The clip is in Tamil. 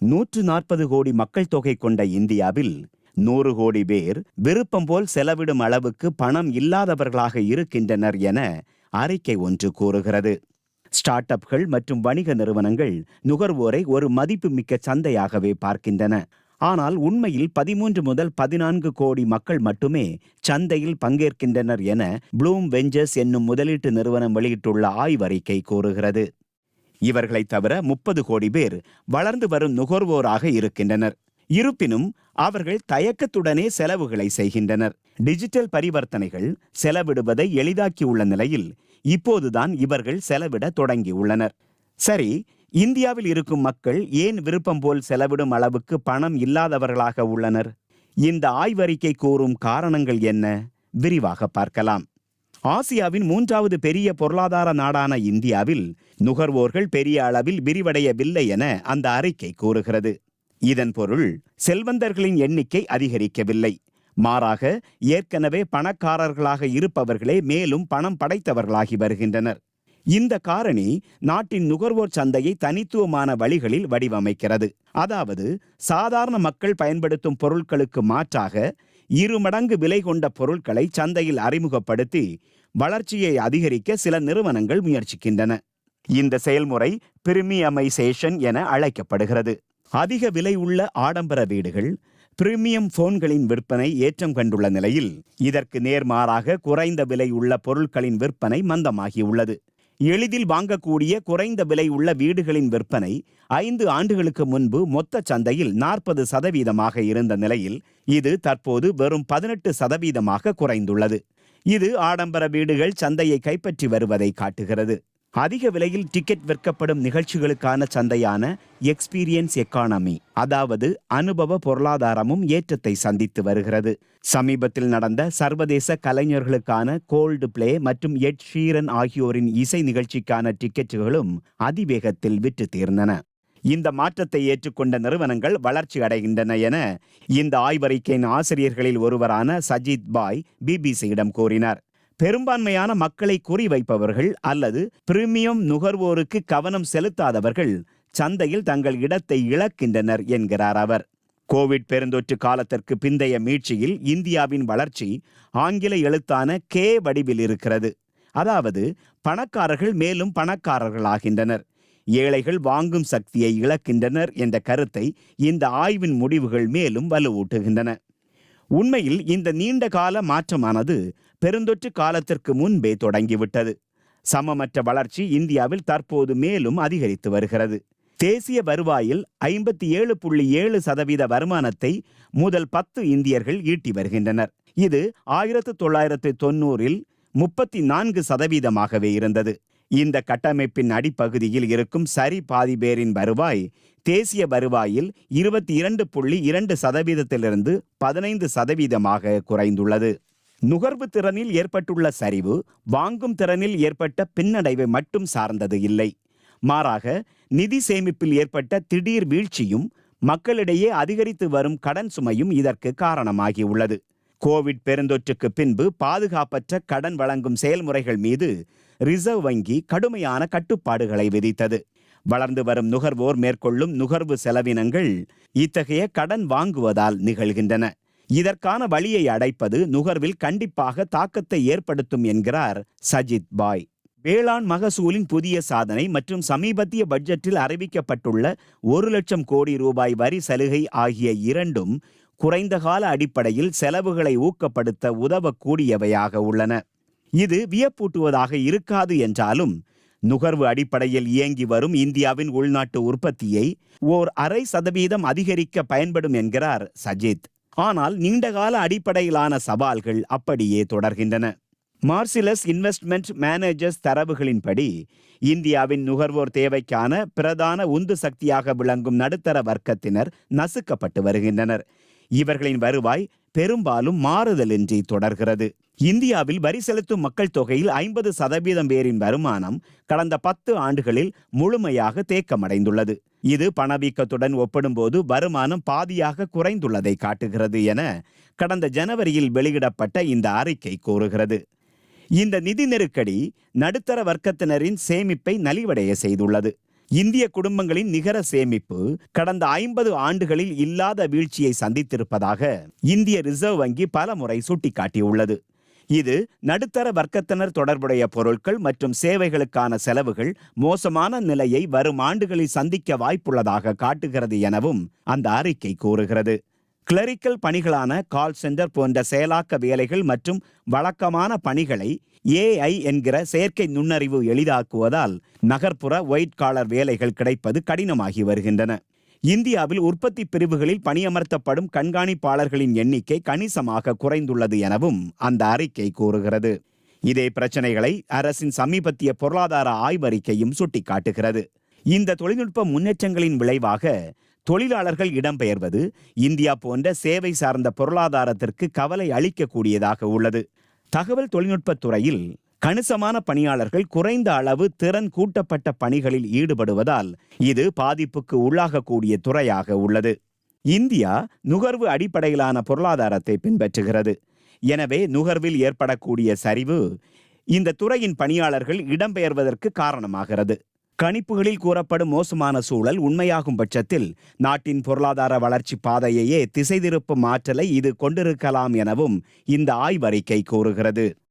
நூற்று நாற்பது கோடி மக்கள் தொகை கொண்ட இந்தியாவில் நூறு கோடி பேர் விருப்பம் போல் செலவிடும் அளவுக்கு பணம் இல்லாதவர்களாக இருக்கின்றனர் என அறிக்கை ஒன்று கூறுகிறது. ஸ்டார்ட் அப்கள் மற்றும் வணிக நிறுவனங்கள் நுகர்வோரை ஒரு மதிப்புமிக்க சந்தையாகவே பார்க்கின்றன. ஆனால் உண்மையில் பதிமூன்று முதல் பதினான்கு கோடி மக்கள் மட்டுமே சந்தையில் பங்கேற்கின்றனர் என ப்ளூம் வெஞ்சர்ஸ் என்னும் முதலீட்டு நிறுவனம் வெளியிட்டுள்ள ஆய்வறிக்கை கூறுகிறது. இவர்களைத் தவிர முப்பது கோடி பேர் வளர்ந்து வரும் நுகர்வோராக இருக்கின்றனர். இருப்பினும் அவர்கள் தயக்கத்துடனே செலவுகளை செய்கின்றனர். டிஜிட்டல் பரிவர்த்தனைகள் செலவிடுவதை எளிதாக்கியுள்ள நிலையில் இப்போதுதான் இவர்கள் செலவிட தொடங்கியுள்ளனர். சரி இந்தியாவில் இருக்கும் மக்கள் ஏன் விருப்பம் போல் செலவிடும் அளவுக்கு பணம் இல்லாதவர்களாக உள்ளனர்? இந்த ஆய்வறிக்கை கூறும் காரணங்கள் என்ன? விரிவாக பார்க்கலாம். ஆசியாவின் மூன்றாவது பெரிய பொருளாதார நாடான இந்தியாவில் நுகர்வோர்கள் பெரிய அளவில் விரிவடையவில்லை என அந்த அறிக்கை கூறுகிறது. இதன் பொருள் செல்வந்தர்களின் எண்ணிக்கை அதிகரிக்கவில்லை. மாறாக ஏற்கனவே பணக்காரர்களாக இருப்பவர்களே மேலும் பணம் படைத்தவர்களாகி வருகின்றனர். இந்த காரணி நாட்டின் நுகர்வோர் சந்தையை தனித்துவமான வழிகளில் வடிவமைக்கிறது. அதாவது சாதாரண மக்கள் பயன்படுத்தும் பொருட்களுக்கு மாற்றாக இருமடங்கு விலை கொண்ட பொருட்களை சந்தையில் அறிமுகப்படுத்தி வளர்ச்சியை அதிகரிக்க சில நிறுவனங்கள் முயற்சிக்கின்றன. இந்த செயல்முறை பிரிமியமைசேஷன் என அழைக்கப்படுகிறது. அதிக விலை உள்ள ஆடம்பர வீடுகள் பிரீமியம் போன்களின் விற்பனை ஏற்றம் கண்டுள்ள நிலையில் இதற்கு நேர்மாறாக குறைந்த விலை உள்ள பொருட்களின் விற்பனை மந்தமாகியுள்ளது. எளிதில் வாங்கக்கூடிய குறைந்த விலை உள்ள வீடுகளின் விற்பனை ஐந்து ஆண்டுகளுக்கு முன்பு மொத்த சந்தையில் நாற்பது சதவீதமாக இருந்த நிலையில் இது தற்போது வெறும் பதினெட்டு சதவீதமாக குறைந்துள்ளது. இது ஆடம்பர வீடுகள் சந்தையை கைப்பற்றி வருவதை காட்டுகிறது. அதிக விலையில் டிக்கெட் விற்கப்படும் நிகழ்ச்சிகளுக்கான சந்தையான எக்ஸ்பீரியன்ஸ் எக்கானமி அதாவது அனுபவ பொருளாதாரமும் ஏற்றத்தை சந்தித்து வருகிறது. சமீபத்தில் நடந்த சர்வதேச கலைஞர்களுக்கான கோல்டு பிளே மற்றும் எட் ஷீரன் ஆகியோரின் இசை நிகழ்ச்சிக்கான டிக்கெட்டுகளும் அதிவேகத்தில் விற்று தீர்ந்தன. இந்த மாற்றத்தை ஏற்றுக்கொண்ட நிறுவனங்கள் வளர்ச்சி அடைகின்றன என இந்த ஆய்வறிக்கையின் ஆசிரியர்களில் ஒருவரான சஜித் பாய் பிபிசியிடம் கூறினார். பெரும்பான்மையான மக்களை குறிவைப்பவர்கள் அல்லது பிரீமியம் நுகர்வோருக்கு கவனம் செலுத்தாதவர்கள் சந்தையில் தங்கள் இடத்தை இழக்கின்றனர் என்கிறார் அவர். கோவிட் பெருந்தொற்று காலத்திற்கு பிந்தைய மீட்சியில் இந்தியாவின் வளர்ச்சி ஆங்கில எழுத்தான கே வடிவில் இருக்கிறது. அதாவது பணக்காரர்கள் மேலும் பணக்காரர்களாகின்றனர். ஏழைகள் வாங்கும் சக்தியை இழக்கின்றனர் என்ற கருத்தை இந்த ஆய்வின் முடிவுகள் மேலும் வலுவூட்டுகின்றன. உண்மையில் இந்த நீண்ட கால மாற்றமானது பெருந்தொற்று காலத்திற்கு முன்பே தொடங்கிவிட்டது. சமமற்ற வளர்ச்சி இந்தியாவில் தற்போது மேலும் அதிகரித்து வருகிறது. தேசிய வருவாயில் ஐம்பத்தி ஏழு புள்ளி ஏழு சதவீத வருமானத்தை முதல் பத்து இந்தியர்கள் ஈட்டி வருகின்றனர். இது ஆயிரத்து தொள்ளாயிரத்து தொண்ணூறில் முப்பத்தி நான்கு சதவீதமாகவே இருந்தது. இந்த கட்டமைப்பின் அடிப்பகுதியில் இருக்கும் சரி பாதி பேரின் வருவாய் தேசிய வருவாயில் இருபத்தி இரண்டு புள்ளி இரண்டு சதவீதத்திலிருந்து பதினைந்து சதவீதமாக குறைந்துள்ளது. நுகர்வு திறனில் ஏற்பட்டுள்ள சரிவு வாங்கும் திறனில் ஏற்பட்ட பின்னடைவை மட்டும் சார்ந்தது இல்லை. மாறாக நிதி சேமிப்பில் ஏற்பட்ட திடீர் வீழ்ச்சியும் மக்களிடையே அதிகரித்து வரும் கடன் சுமையும் இதற்கு காரணமாகியுள்ளது. கோவிட் பெருந்தொற்றுக்கு பின்பு பாதுகாப்பற்ற கடன் வழங்கும் செயல்முறைகள் மீது ரிசர்வ் வங்கி கடுமையான கட்டுப்பாடுகளை விதித்தது. வளர்ந்து வரும் நுகர்வோர் மேற்கொள்ளும் நுகர்வு செலவினங்கள் இத்தகைய கடன் வாங்குவதால் நிகழ்கின்றன. இதற்கான வழியை அடைப்பது நுகர்வில் கண்டிப்பாக தாக்கத்தை ஏற்படுத்தும் என்கிறார் சஜித் பாய். வேளாண் மகசூலின் புதிய சாதனை மற்றும் சமீபத்திய பட்ஜெட்டில் அறிவிக்கப்பட்டுள்ள ஒரு லட்சம் கோடி ரூபாய் வரி சலுகை ஆகிய இரண்டும் குறைந்த கால அடிப்படையில் செலவுகளை ஊக்கப்படுத்த உதவக்கூடியவையாக உள்ளன. இது வியப்பூட்டுவதாக இருக்காது என்றாலும் நுகர்வு அடிப்படையில் இயங்கி வரும் இந்தியாவின் உள்நாட்டு உற்பத்தியை ஓர் அரை சதவீதம் அதிகரிக்க பயன்படும் என்கிறார் சஜித். ஆனால் நீண்டகால அடிப்படையிலான சவால்கள் அப்படியே தொடர்கின்றன. மார்சிலஸ் இன்வெஸ்ட்மெண்ட் மேனேஜர்ஸ் தரவுகளின்படி இந்தியாவின் நுகர்வோர் தேவைக்கான பிரதான உந்து சக்தியாக விளங்கும் நடுத்தர வர்க்கத்தினர் நசுக்கப்பட்டு வருகின்றனர். இவர்களின் வருவாய் பெரும்பாலும் மாறுதலின்றி தொடர்கிறது. இந்தியாவில் வரி செலுத்தும் மக்கள் தொகையில் ஐம்பது சதவீதம் பேரின் வருமானம் கடந்த பத்து ஆண்டுகளில் முழுமையாக தேக்கமடைந்துள்ளது. இது பணவீக்கத்துடன் ஒப்பிடும்போது வருமானம் பாதியாக குறைந்துள்ளதை காட்டுகிறது என கடந்த ஜனவரியில் வெளியிடப்பட்ட இந்த அறிக்கை கூறுகிறது. இந்த நிதி நெருக்கடி நடுத்தர வர்க்கத்தினரின் சேமிப்பை நலிவடைய செய்துள்ளது. இந்திய குடும்பங்களின் நிகர சேமிப்பு கடந்த ஐம்பது ஆண்டுகளில் இல்லாத வீழ்ச்சியை சந்தித்திருப்பதாக இந்திய ரிசர்வ் வங்கி பல முறை சுட்டிக்காட்டியுள்ளது. இது நடுத்தர வர்க்கத்தினர் தொடர்புடைய பொருட்கள் மற்றும் சேவைகளுக்கான செலவுகள் மோசமான நிலையை வரும் ஆண்டுகளில் சந்திக்க வாய்ப்புள்ளதாக காட்டுகிறது எனவும் அந்த அறிக்கை கூறுகிறது. கிளரிக்கல் பணிகளான கால் சென்டர் போன்ற செயலாக்க வேலைகள் மற்றும் வழக்கமான பணிகளை ஏஐ என்கிற செயற்கை நுண்ணறிவு எளிதாக்குவதால் நகர்ப்புற ஒயிட் காலர் வேலைகள் கிடைப்பது கடினமாகி வருகின்றன. இந்தியாவில் உற்பத்தி பிரிவுகளில் பணியமர்த்தப்படும் கண்காணிப்பாளர்களின் எண்ணிக்கை கணிசமாக குறைந்துள்ளது எனவும் அந்த அறிக்கை கூறுகிறது. இதே பிரச்சனைகளை அரசின் சமீபத்திய பொருளாதார ஆய்வறிக்கையும் சுட்டிக்காட்டுகிறது. இந்த தொழில்நுட்ப முன்னேற்றங்களின் விளைவாக தொழிலாளர்கள் இடம்பெயர்வது இந்தியா போன்ற சேவை சார்ந்த பொருளாதாரத்திற்கு கவலை அளிக்கக்கூடியதாக உள்ளது. தகவல் தொழில்நுட்பத் துறையில் கணிசமான பணியாளர்கள் குறைந்த அளவு திறன் கூட்டப்பட்ட பணிகளில் ஈடுபடுவதால் இது பாதிப்புக்கு உள்ளாகக்கூடிய துறையாக உள்ளது. இந்தியா நுகர்வு அடிப்படையிலான பொருளாதாரத்தை பின்பற்றுகிறது. எனவே நுகர்வில் ஏற்படக்கூடிய சரிவு இந்த துறையின் பணியாளர்கள் இடம்பெயர்வதற்கு காரணமாகிறது. கணிப்புகளில் கூறப்படும் மோசமான சூழல் உண்மையாகும் பட்சத்தில் நாட்டின் பொருளாதார வளர்ச்சி பாதையையே திசை திருப்பும் ஆற்றலை இது கொண்டிருக்கலாம் எனவும் இந்த ஆய்வறிக்கை கூறுகிறது.